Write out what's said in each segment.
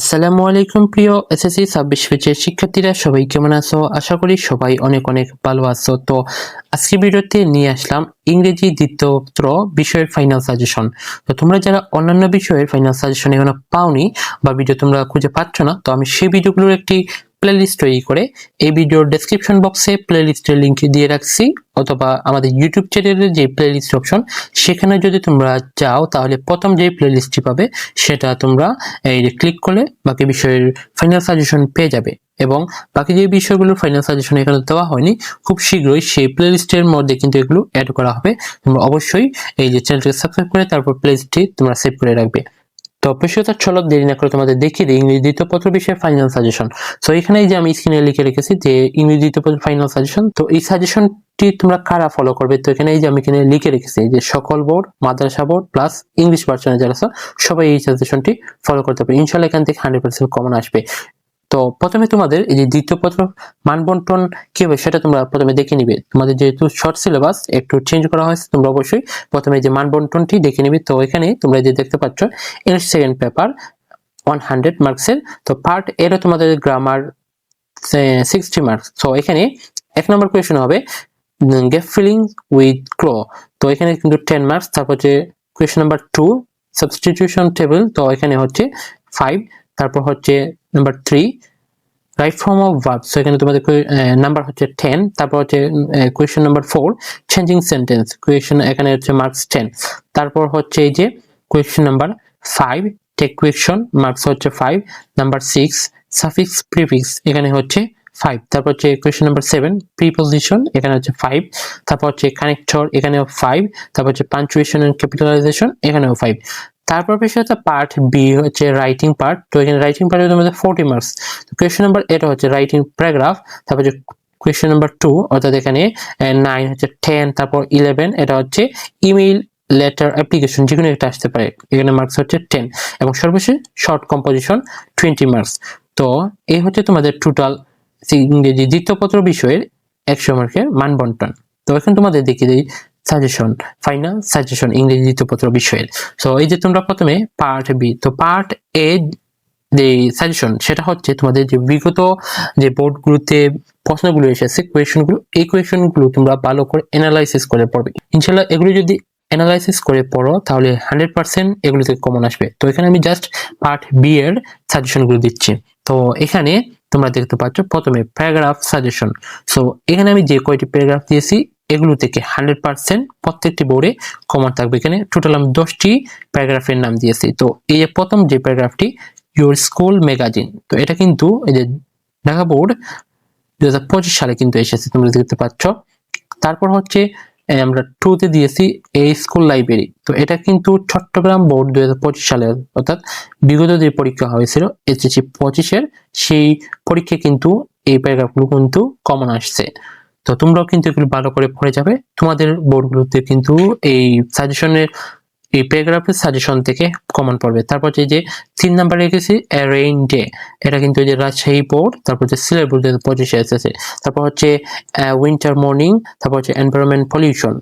আসসালামু আলাইকুম, প্রিয় এসএসসি ছাব্বিশ পেজের শিক্ষার্থীরা, সবাই কেমন আছো? আশা করি সবাই অনেক অনেক ভালো আছো। তো আজকে ভিডিওতে নিয়ে আসলাম ইংরেজি দ্বিতীয়ত্র বিষয়ের ফাইনাল সাজেশন তো তোমরা যারা অন্যান্য বিষয়ের ফাইনাল সাজেশন এখনও পাওনি বা ভিডিও তোমরা খুঁজে পাচ্ছ না, তো আমি সেই ভিডিওগুলোর একটি প্লেলিস্ট তৈরি করে এই ভিডিওর ডেসক্রিপশন বক্সে প্লেলিস্টের লিংক দিয়ে রাখছি, অথবা আমাদের ইউটিউব চ্যানেলের যে প্লেলিস্ট অপশন সেখানে যদি তোমরা যাও, তাহলে প্রথম যে প্লেলিস্টটি পাবে, সেটা তোমরা এই ক্লিক করলে বাকি বিষয়ের ফাইনাল সাজেশন পেয়ে যাবে। এবং বাকি যে বিষয়গুলোর ফাইনাল সাজেশন এখানে দেওয়া হয়নি, খুব শীঘ্রই সেই প্লেলিস্টের মধ্যে কিন্তু এগুলো অ্যাড করা হবে। তোমরা অবশ্যই এই যে চ্যানেলটিকে সাবস্ক্রাইব করে, তারপর প্লেলিস্টটি তোমরা সেভ করে রাখবে। তো পেশিয়তার চলক দেরি না করে তোমাদের দেখিয়ে দিই ইংরেজি দ্বিতীয় বিষয়ে ফাইনাল সাজেশন সো এখানে যে আমি স্ক্রিনে লিখে রেখেছি যে ইংরেজি দ্বিতীয় পত্র ফাইনাল সাজেশন তো এই সাজেশনটি তোমরা কারা ফলো করবে? তো এখানে এই যে আমি এখানে লিখে রেখেছি যে সকল বোর্ড, মাদ্রাসা বোর্ড প্লাস ইংলিশ ভার্সনে যারা সবাই এই সাজেশনটি ফলো করতে পারবে। ইনশাল্লাহ এখান থেকে হান্ড্রেড পার্সেন্ট কমন আসবে। তো প্রথমে তোমাদের এই যে দ্বিতীয় পত্র মান বন্টন কি হবে সেটা তোমরা প্রথমে দেখে নিবে। তোমাদের যেহেতু শর্ট সিলেবাস একটু চেঞ্জ করা হয়েছে, তোমরা অবশ্যই প্রথমে যে মান বন্টনটি দেখে নিবে। তো এখানে তোমরা যে দেখতে পাচ্ছ English second paper one hundred মার্কসের তো পার্ট এরও তোমাদের গ্রামার সিক্সটি মার্কস তো এখানে এক নম্বর কোয়েশন হবে গেট ফিলিং উইথ ক্লো তো এখানে কিন্তু টেন মার্কস তারপর যে question number two substitution table তো এখানে হচ্ছে ফাইভ তারপর হচ্ছে number three right form of verb so এখানে তোমাদের নাম্বার হচ্ছে টেন তারপর হচ্ছে question number four changing sentence question এখানে হচ্ছে মার্কস টেন তারপর হচ্ছে এই যে question number five tag question marks হচ্ছে five number six suffix prefix এখানে হচ্ছে ফাইভ তারপর হচ্ছে কোয়েশন নাম্বার সেভেন প্রিপোজিশন এখানে হচ্ছে ফাইভ তারপর হচ্ছে কানেক্টর এখানেও ফাইভ তারপর হচ্ছে পাঞ্চুয়েশন অ্যান্ড ক্যাপিটালাইজেশন এখানেও ফাইভ তারপর বিষয় হচ্ছে পার্ট বি হচ্ছে রাইটিং পার্ট তো এখানে রাইটিং পার্টের মধ্যে ফোর্টি মার্কস তো কোয়েশ্চেন নাম্বার এটা হচ্ছে রাইটিং প্যারাগ্রাফ তারপর হচ্ছে কোয়েশ্চেন নাম্বার টু অর্থাৎ এখানে নাইন হচ্ছে টেন তারপর ইলেভেন এটা হচ্ছে ইমেইল লেটার অ্যাপ্লিকেশন যে কোনো একটা আসতে পারে। এখানে মার্কস হচ্ছে টেন এবং সর্বশেষ শর্ট কম্পোজিশন টোয়েন্টি মার্কস তো এই হচ্ছে তোমাদের টোটাল ইংরেজি দ্বিতীয় পত্র বিষয়ের একশো মার্কের মান বন্টন তো এখন তোমাদের দেখিয়ে দিই সাজেশন ফাইনাল সাজেশন ইংরেজি দ্বিতীয় পত্র বিষয়ের। সো এই যে তোমরা প্রথমে পার্ট বি তো পার্ট এ যে সাজেশন সেটা হচ্ছে তোমাদের যে বিগত যে বোর্ডগুলোতে প্রশ্নগুলো এসেছে কোয়েশনগুলো এই কোয়েশনগুলো তোমরা ভালো করে অ্যানালাইসিস করে পড়বে। ইনশাল্লাহ এগুলো যদি অ্যানালাইসিস করে পড়ো, তাহলে হান্ড্রেড পার্সেন্ট এগুলো থেকে কমন আসবে। তো এখানে আমি জাস্ট পার্ট বি এর সাজেশনগুলো দিচ্ছি। তো এখানে তোমরা দেখতে পাচ্ছ প্রথমে প্যারাগ্রাফ সাজেশন সো এখানে আমি যে কয়টি প্যারাগ্রাফ দিয়েছি এগুলো থেকে হান্ড্রেড পার্সেন্ট প্রত্যেকটি বোর্ডে কমন থাকবে। এখানে টোটাল আমি দশটি প্যারাগ্রাফের নাম দিয়েছি। তো এই যে প্রথম যে প্যারাগ্রাফটি ইউর স্কুল ম্যাগাজিন তো এটা কিন্তু এই যে ঢাকা বোর্ড দু সালে কিন্তু এসেছে, তোমরা দেখতে পাচ্ছ। তারপর হচ্ছে আমরা টুতে দিয়েছি এই স্কুল লাইব্রেরি তো এটা কিন্তু চট্টগ্রাম বোর্ড দুই হাজার পঁচিশ সালে, অর্থাৎ বিগত যে পরীক্ষা হয়েছিল, এসএসসি পঁচিশের সেই পরীক্ষায় কিন্তু এই প্যারাগ্রাফগুলো কিন্তু কমন আসছে। তো তোমরাও কিন্তু এগুলো ভালো করে পড়ে যাবে। তোমাদের বোর্ডগুলোতে কিন্তু এই সাজেশনের এই প্যারাগ্রাফের সাজেশন থেকে কমন পড়বে। তারপর যে তিন নাম্বারে রেখেছি ডে এটা কিন্তু যে রাজশাহী বোর্ড তারপর হচ্ছে সিলেট বোর্ড পঁচিশে এসেছে। তারপর হচ্ছে উইন্টার মর্নিং তারপর হচ্ছে এনভায়রনমেন্ট পলিউশন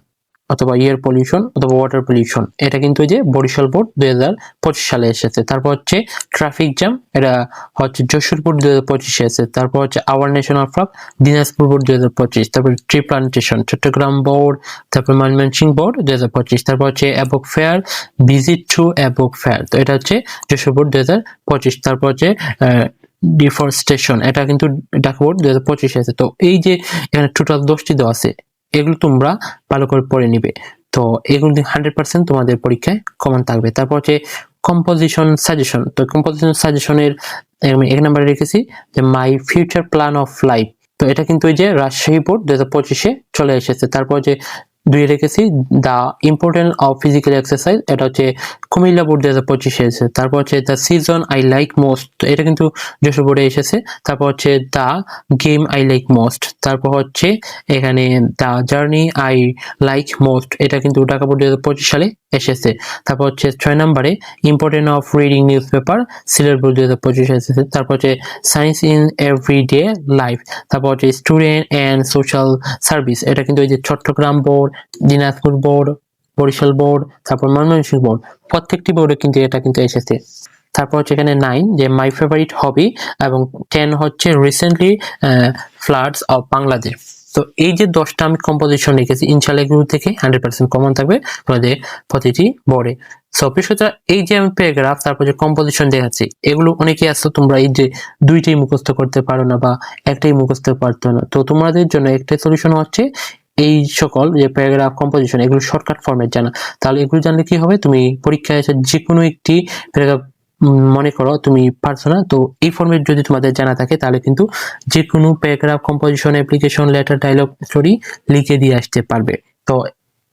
অথবা এয়ার পলিউশন অথবা ওয়াটার পলিউশন এটা কিন্তু যে বরিশাল বোর্ড দুই হাজার পঁচিশ সালে এসেছে। তারপর হচ্ছে ট্রাফিক জ্যাম এটা হচ্ছে যশোরপুর দুই হাজার পঁচিশে এসেছে। তারপর হচ্ছে our national flag Dinajpur board দুই হাজার পঁচিশ। তারপর ট্রি প্লান্টেশন চট্টগ্রাম বোর্ড, তারপর ময়মনসিংহ বোর্ড দুই হাজার পঁচিশ। তারপর হচ্ছে a book fair visit to a book fair তো এটা হচ্ছে যশোর বোর্ড দুই হাজার পঁচিশ। তারপর হচ্ছে ডিফরেস্টেশন এটা কিন্তু ঢাকা বোর্ড দুই হাজার পঁচিশে আছে তো এই যে এখানে টোটাল দশটি দেওয়া আছে এগুলো তোমরা ভালো করে পড়ে নিবে। তো এগুলো হান্ড্রেড পার্সেন্ট তোমাদের পরীক্ষায় কমন থাকবে। তারপর হচ্ছে কম্পোজিশন সাজেশন তো কম্পোজিশন সাজেশনের আমি এক নম্বরে রেখেছি যে my future plan of life তো এটা কিন্তু ওই যে রাজশাহী বোর্ড দু হাজার পঁচিশে চলে এসেছে। তারপর যে দুই রেখেছি। The important of physical exercise এটা হচ্ছে কুমিল্লা বোর্ড দু হাজার পঁচিশে এসেছে। তারপর হচ্ছে the season I like most এটা কিন্তু যশোর বোর্ডে এসেছে। তারপর হচ্ছে the game I like most তারপর হচ্ছে এখানে the journey I like most এটা কিন্তু ঢাকা বোর্ড দু হাজার পঁচিশ সালে এসেছে। তারপর হচ্ছে ছয় নম্বরে important of reading newspaper Sylhet board দু হাজার পঁচিশে এসেছে। তারপর হচ্ছে science in every day life তারপর হচ্ছে স্টুডেন্ট অ্যান্ড সোশ্যাল সার্ভিস এটা কিন্তু ওই যে Chittagong board, Dinajpur board, Barisal board, তারপর ময়মনসিংহ বোর্ড, প্রত্যেকটি বোর্ডে কিন্তু এটা কিন্তু এসেছে। তারপর হচ্ছে এখানে নাইন যে মাই ফেভারিট হবি এবং টেন হচ্ছে রিসেন্টলি ফ্লাডস অফ বাংলাদেশ তো এই যে দশটা আমি কম্পোজিশন রেখেছি ইনশাল্লাহ এগুলো থেকে হান্ড্রেড পার্সেন্ট কমন থাকবে তোমাদের প্রতিটি বোর্ডে সো সুতরাং এই যে আমি প্যারাগ্রাফ তারপর যে কম্পোজিশন দেখাচ্ছি, এগুলো অনেকে আসতো তোমরা এই যে দুইটাই মুখস্থ করতে পারো না বা একটাই মুখস্থ পারতো না। তো তোমাদের জন্য একটাই সলিউশন হচ্ছে, এই সকল যে প্যারাগ্রাফ কম্পোজিশন এগুলো শর্টকাট ফরম্যাট জানা। তাহলে এগুলো জানলে কি হবে? তুমি পরীক্ষায় এসে যে কোনো একটি প্যারাগ্রাফ মনে করো তুমি পারছ না, তো এই ফর্মেট যদি তোমাদের জানা থাকে, তাহলে কিন্তু যে কোনো paragraph composition application letter dialogue story লিখে দিয়ে আসতে পারবে। তো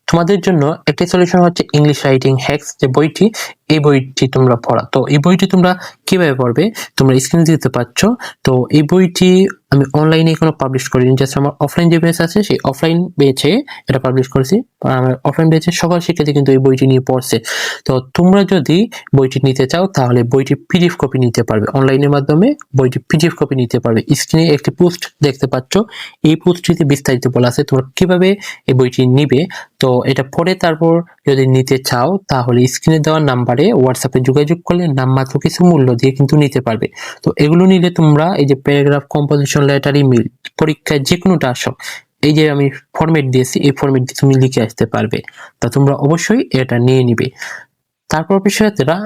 তোমাদের জন্য একটি সলিউশন হচ্ছে ইংলিশ রাইটিং হ্যাক্স যে বইটি, এই বইটি তোমরা পড়া। তো এই বইটি তোমরা কীভাবে পড়বে? তোমরা স্ক্রিনে দিতে পারছ তো এই বইটি আমি অনলাইনে এখনও পাবলিশ করিনি জাস্ট আমার অফলাইন যে বেস আছে, সেই অফলাইন বেচে এটা পাবলিশ করেছি। আমার অফলাইন বেচে সকল শিক্ষার্থী কিন্তু এই বইটি নিয়ে পড়ছে। তো তোমরা যদি বইটি নিতে চাও, তাহলে বইটি পিডিএফ কপি নিতে পারবে। অনলাইনের মাধ্যমে বইটি পিডিএফ কপি নিতে পারবে। স্ক্রিনে একটি পোস্ট দেখতে পাচ্ছ। এই পোস্টটিতে বিস্তারিত বলা আছে তোমরা কীভাবে এই বইটি নিবে। তো এটা পড়ে তারপর যদি নিতে চাও, তাহলে স্ক্রিনে দেওয়া নাম্বারে হোয়াটসঅ্যাপে যোগাযোগ করলে নামমাত্র কিছু মূল্য দিয়ে কিন্তু নিতে পারবে। তো এগুলো নিলে তোমরা এই যে প্যারাগ্রাফ কম্পোজিশন লেটার ইমেল পরীক্ষায় যে কোনোটা আসো। এই যে আমি ফরম্যাট দিয়েছি, এই ফরম্যাট দিয়ে তুমি লিখে আসতে পারবে। তা তোমরা অবশ্যই এটা নিয়ে নিবে। তারপর বিষয়তেরা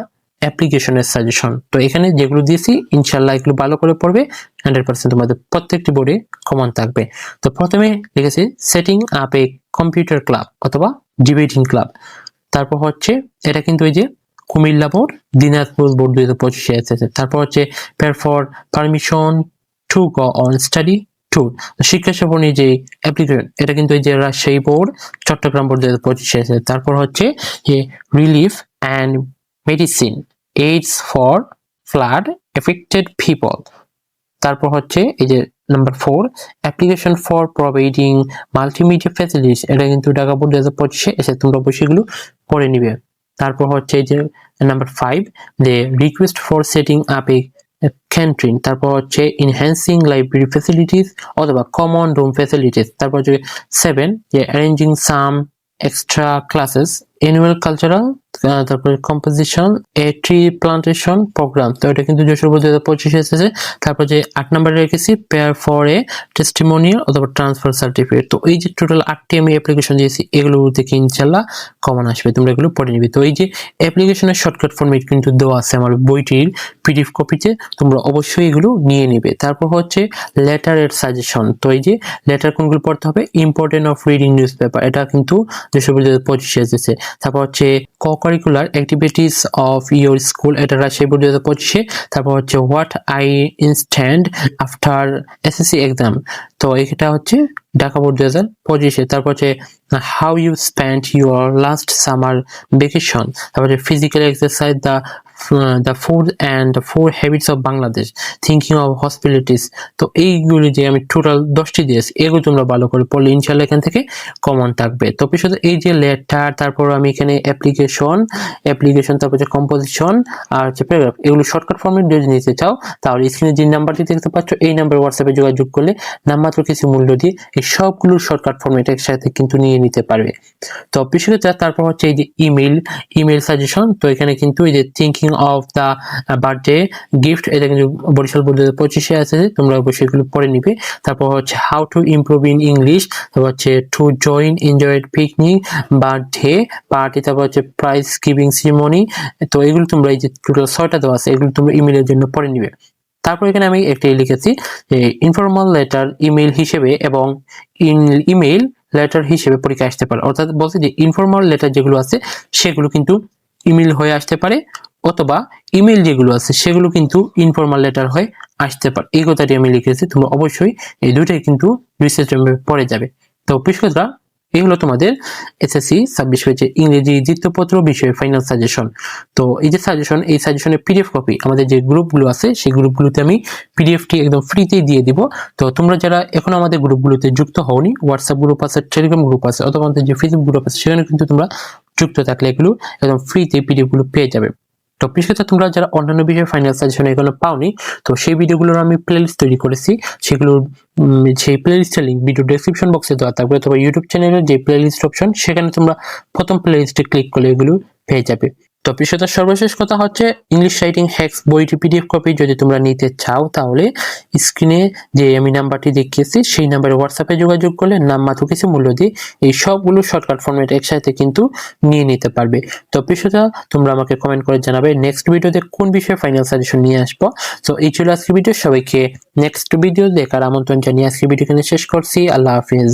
অ্যাপ্লিকেশনের সাজেশন তো এখানে যেগুলো দিয়েছি ইনশাল্লাহ এগুলো ভালো করে পড়বে। হান্ড্রেড পার্সেন্ট তোমাদের প্রত্যেকটি বোর্ডে কমন থাকবে। তো প্রথমে লিখেছি setting up a computer club অথবা ডিবেটিং ক্লাব তারপর হচ্ছে, এটা কিন্তু এই যে কুমিল্লা বোর্ড দিনাজপুর বোর্ড দুই হাজার পঁচিশে এসেছে তারপর হচ্ছে prayer for permission to go on study tour শিক্ষা সফরী যে অ্যাপ্লিকেশন এটা কিন্তু এই যে রাজশাহী বোর্ড চট্টগ্রাম বোর্ড দুই হাজার পঁচিশে এসেছে তারপর হচ্ছে যে relief and medicine aids for flood affected people তারপর হচ্ছে এই যে number four application for providing multimedia facilities এটা কিন্তু ঢাকা বোর্ড দু হাজার পঁচিশে এসে তোমরা অবশ্যই এগুলো করে নিবে। তারপর হচ্ছে এই যে নাম্বার ফাইভ যে request for setting up a canteen তারপর হচ্ছে ইনহ্যান্সিং লাইব্রেরি ফেসিলিটিস অথবা কমন রুম ফেসিলিটিস তারপর হচ্ছে সেভেন যে arranging some extra classes annual cultural তারপরে composition a tree plantation programme তো এটা কিন্তু যশোর দু হাজার পঁচিশে এসেছে। তারপর যে আট নম্বরে রেখেছি পেয়ার ফর এ টেস্টিমোনিয়াল অথবা ট্রান্সফার সার্টিফিকেট তো এই যে টোটাল আটটি আমি অ্যাপ্লিকেশন দিয়েছি, এগুলো থেকে ইনশাল্লাহ কমন আসবে, তোমরা এগুলো পড়ে নিবে। তো এই যে অ্যাপ্লিকেশনের শর্টকাট ফর্মেট কিন্তু দেওয়া আছে আমার বইটির পিডিএফ কপিতে তোমরা অবশ্যই এগুলো নিয়ে নিবে। তারপর হচ্ছে লেটারের সাজেশন তো এই যে লেটার কোনগুলো পড়তে হবে? Important of reading news paper এটা কিন্তু যশোর হাজার পঁচিশে এসেছে। তারপর হচ্ছে co curricular activities of your school এটা রাজশাহী বোর্ড দু হাজার তারপর হচ্ছে what I intend after SSC exam তো এটা হচ্ছে ঢাকা বোর্ড দু হাজার পঁচিশে। তারপর হচ্ছে how you spend your last summer vacation তারপর হচ্ছে physical exercise the the food and food habits of Bangladesh thinking of hospitalities তো এইগুলি যে আমি টোটাল দশটি দিয়েছি, এগুলো তোমরা ভালো করে পড়লে ইনশাল্লাহ এখান থেকে কমন থাকবে। তো পিছনে এই যে লেটার তারপর আমি এখানে অ্যাপ্লিকেশন অ্যাপ্লিকেশন তারপর হচ্ছে কম্পোজিশন আর হচ্ছে প্যারাগ্রাফ এগুলো শর্টকাট ফর্মে যদি নিতে চাও, তাহলে স্ক্রিনে যে নাম্বারটি দেখতে পাচ্ছ, এই নাম্বার হোয়াটসঅ্যাপে যোগাযোগ করলে নাম্মাত্র কিছু মূল্য দিয়ে এই সবগুলো শর্টকাট ফর্মেট একসাথে কিন্তু নিয়ে নিতে পারবে। তো বিশেষত তারপর হচ্ছে এই যে ইমেল ইমেল সাজেশন তো এখানে কিন্তু এই যে thinking of the birthday gift এটা কিন্তু বরিশাল বোর্ড পঁচিশে আছে, তোমরা অবশ্যই এগুলো পড়ে নিবে। তারপর হচ্ছে how to improve in English তারপর হচ্ছে to join enjoyed picnic birthday party তারপর হচ্ছে প্রাইজ গিভিং সিরিমনি তো এগুলো তোমরা এই যে টোটাল ছয়টা দেওয়া আছে, এগুলো তোমরা ইমেলের জন্য পড়ে নিবে। তারপর এখানে আমি একটি লিখেছি যে ইনফর্মাল লেটার ইমেল হিসেবে এবং ইমেল লেটার হিসেবে পরীক্ষা আসতে পারে। অর্থাৎ বলছে যে ইনফর্মাল লেটার যেগুলো আছে, সেগুলো কিন্তু ইমেল হয়ে আসতে পারে। অথবা ইমেল যেগুলো আছে, সেগুলো কিন্তু ইনফর্মাল লেটার হয়ে আসতে পারে। এই কথাটি আমি লিখেছি, তোমরা অবশ্যই এই দুইটাই কিন্তু রিসার্চ পড়ে যাবে। তো পিসকরা এই হলো তোমাদের এসএসসি ছাব্বিশ হয়েছে ইংরেজি দ্বিতীয়পত্র বিষয়ে ফাইনাল সাজেশন তো এই যে সাজেশন এই সাজেশনের পিডিএফ কপি আমাদের যে গ্রুপগুলো আছে, সেই গ্রুপগুলোতে আমি পিডিএফটি একদম ফ্রিতেই দিয়ে দিব। তো তোমরা যারা এখন আমাদের গ্রুপগুলোতে যুক্ত হওনি হোয়াটসঅ্যাপ গ্রুপ আছে টেলিগ্রাম গ্রুপ আছে, অথবা আমাদের যে ফেসবুক গ্রুপ আছে, সেখানে কিন্তু তোমরা যুক্ত থাকলে এগুলো একদম ফ্রিতে পিডিএফগুলো পেয়ে যাবে। তো বিশেষত তোমরা যারা অন্যান্য বিষয়ে ফাইনাল সাজেশন এগুলো পাওনি, তো সেই ভিডিওগুলোর আমি প্লেলিস্ট তৈরি করেছি। সেগুলোর সেই প্লেলিস্টের লিঙ্ক ভিডিও ডেসক্রিপশন বক্সে দেওয়া থাকবে অথবা ইউটিউব চ্যানেলের যে প্লেলিস্ট অপশন সেখানে তোমরা প্রথম প্লেলিস্টে ক্লিক করলে এগুলো পেয়ে যাবে। তো তো বিষয়টা সর্বশেষ কথা হচ্ছে ইংলিশ রাইটিং হ্যাক্স বইটি পিডিএফ কপি যদি তোমরা নিতে চাও, তাহলে স্ক্রিনে যে আমি নাম্বারটি দেখিয়েছি, সেই নাম্বারে হোয়াটসঅ্যাপে যোগাযোগ করলে নাম মাত্র কিছু মূল্য দিয়ে এই সবগুলো শর্টকাট ফর্মেট একসাথে কিন্তু নিয়ে নিতে পারবে। তো বিষয়টা তোমরা আমাকে কমেন্ট করে জানাবে। নেক্সট ভিডিওতে কোন বিষয়ে ফাইনাল সাজেশন নিয়ে আসব? তো এই ছিল আজকে ভিডিও সবাইকে নেক্সট ভিডিও দেখার আমন্ত্রণ জানিয়ে আজকে ভিডিও এখানে শেষ করছি। আল্লাহ হাফিজ।